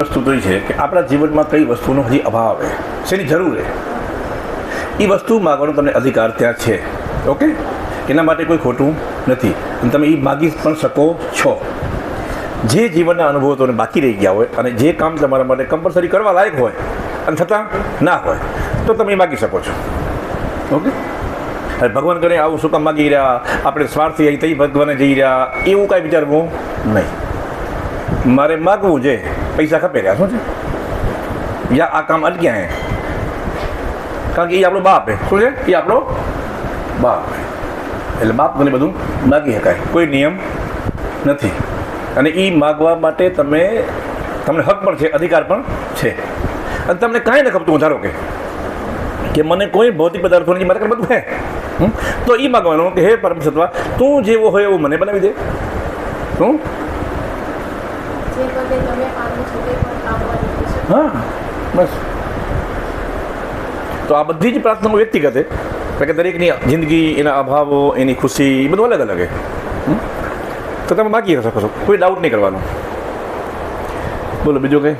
વસ્તુ તો એ છે કે આપણા જીવનમાં કઈ વસ્તુનો હજી અભાવ છે, શેની જરૂર છે? એ વસ્તુ માગવાનો તમને અધિકાર ત્યાં છે, ઓકે? એના માટે કોઈ ખોટું નથી. અને તમે એ માગી પણ શકો છો. જે જીવનના અનુભવો તમને બાકી રહી ગયા હોય અને જે કામ તમારા માટે કમ્પલસરી કરવા લાયક હોય અને છતાં ના હોય, તો તમે માગી શકો છો. ઓકે? હવે ભગવાન કરે આવું શું કામ માગી રહ્યા? આપણે સ્વાર્થી અહીં તઈ ભગવાને જઈ રહ્યા? એવું કાંઈ વિચારવું નહીં. મારે માગવું છે પૈસા ખપે રહ્યા, શું છે? યા, આ કામ અટક્યા હે કારણ કે એ આપણો બાપ હે. શું છે? એ આપણો બાપ એટલે બાપ મને બધું માગી શકાય. કોઈ નિયમ નથી. અને એ માગવા માટે તમે, તમને હક પણ છે, અધિકાર પણ છે. અને તમને કાંઈ ન ખપતું ધારો કે. કે મને કોઈ ભૌતિક પદાર્થોની મારે બધું હે? તો એ માગવાનું કે, હે પરમ સત્વા, તું જેવો હોય એવું મને બનાવી દે. શું જે પદે તમે પામી છો તે પણ પામવાની છે હા, બસ. તો આ બધી જ પ્રાર્થનાઓ વ્યક્તિગત છે. કારણ કે દરેકની જિંદગી, એના અભાવો, એની ખુશી, એ બધું અલગ અલગ છે? તો તમે બાકી શકો છો. કોઈ ડાઉટ નહીં કરવાનો. બોલો, બીજું કંઈ?